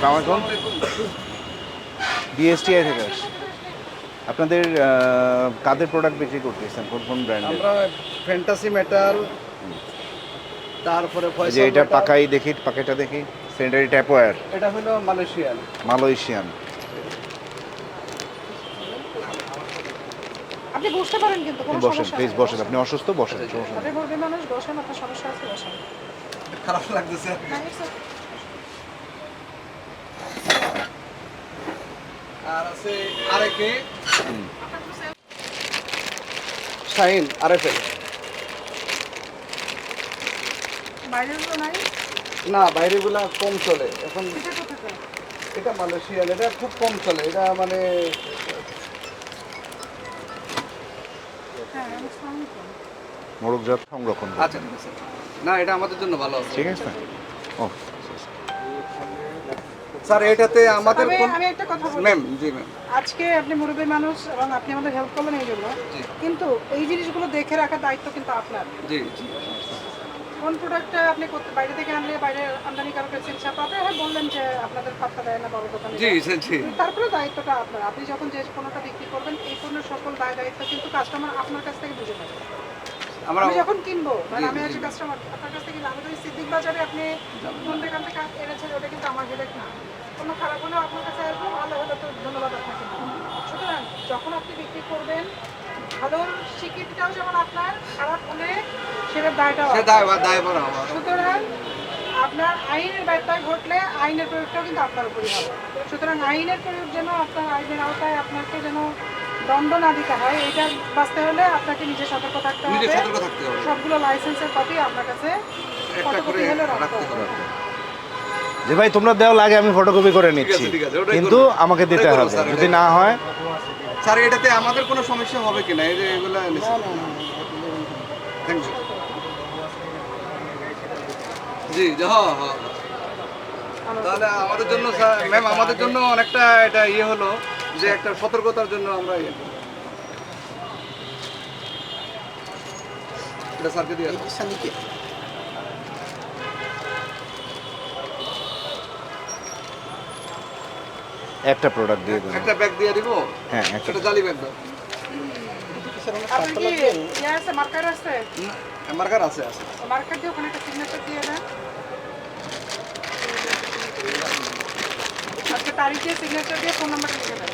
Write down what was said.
সালামালাইকুম ডিএসটিআই থেকে আসছি। আপনাদের কাদের প্রোডাক্ট বিক্রি করতেছেন? কোন কোন ব্র্যান্ডের আমরা ফ্যান্টাসি মেটাল তারপরে যে এটা পাকাই দেখি পাকেটা দেখি। সেন্ডারি ট্যাপওয়্যার এটা হলো মালয়েশিয়ান মালয়েশিয়ান আপনি বসতে পারেন কিন্তু কোনো বসেন সমস্যা প্লিজ নেই। বসেন আপনি অসুস্থ বসেন সমস্যা নেই। আপনি মুরগি মানুষ বসেন আপনার সমস্যা আছে বসেন। খারাপ লাগতেছে। না, আর আছে আরেকে। নাই? না বাইরেগুলা কম চলে। এখন এটা মালয়েশিয়ান এটা খুব কম চলে। এটা মানে হ্যাঁ মোরগজাত সংরক্ষণ। আচ্ছা আছে। না এটা আমাদের জন্য ভালো আছে। ঠিক আছে? ও স্যার এটাতে আমাদের আমি একটা কথা বলি। ম্যাম জি ম্যাম আজকে আপনি মুরব্বী মানুষ এবং আপনি আমাদের হেল্প করলেন এই জন্য। কিন্তু এই জিনিসগুলো দেখে রাখার দায়িত্ব কিন্তু আপনার। জি জি। কোন প্রোডাক্টটা আপনি করতে বাইরে থেকে আনলে বাইরে আমদানি কারও কাছে ইচ্ছা পাবে? হ্যাঁ বললেন যে আপনাদের পাত্তা দেয় না বড় দোকানে জি জি, জি। তারপরে দায়িত্বটা আপনার। আপনি যখন যে পণ্যটা বিক্রি করবেন এই পণ্যের সকল দায় দায়িত্ব কিন্তু কাস্টমার আপনার কাছ থেকে বুঝে নেবে। আমরা যখন কিনবো মানে আমি আজকে কাস্টমার আপনার কাছ থেকে আমি তো সিদ্দিক বাজারে আপনি কোন দোকান থেকে এনেছেন ওটা কিন্তু আমার হেডেক না। কোনো খারাপ হলেও আপনার কাছে আসব ভালো হলে তো ধন্যবাদ আপনাকে। সুতরাং যখন আপনি বিক্রি করবেন ভালোর স্বীকৃতিটাও যেমন আপনার খারাপ হলে সেটার দায়টাও সুতরাং আপনার আইনের ব্যত্যয় ঘটলে আইনের প্রয়োগটাও কিন্তু আপনার উপরই হবে। সুতরাং আইনের প্রয়োগ যেন আপনার আইনের আওতায় আপনাকে যেন দণ্ড না দিতে হয় এটা বাঁচতে হলে আপনাকে নিজে সতর্ক থাকতে নিজে হবে। সতর্ক থাকতে হবে। সবগুলো লাইসেন্সের কপি আপনার কাছে একটা করে ফটোকপি হলে রাখতে হবে। যে ভাই তোমরা দেওয়া লাগে আমি ফটোকপি করে নিচ্ছি। ঠিক আছে, কিন্তু আমাকে দিতে হবে। স্যার, যদি না হয় স্যার এটাতে আমাদের কোনো সমস্যা হবে কিনা এই যে এগুলো থ্যাংক ইউ জি জি হ্যাঁ হ্যাঁ তাহলে আমাদের জন্য স্যার ম্যাম আমাদের জন্য অনেকটা এটা ইয়ে হলো। যে একটা সতর্কতার জন্য আমরা ইয়ে এটা স্যারকে দিয়ে একটা প্রোডাক্ট দিয়ে দেবেন একটা ব্যাগ দিয়ে দিব? হ্যাঁ একটা জালি ব্যাগ দাও। কি ইয়ে আছে মার্কার আছে? মার্কার আছে আছে। মার্কার দিয়ে ওখানে একটা সিগনেচার দিয়ে দেন। আজকে তারিখ দিয়ে সিগনেচার দিয়ে ফোন নাম্বার লিখে দেন।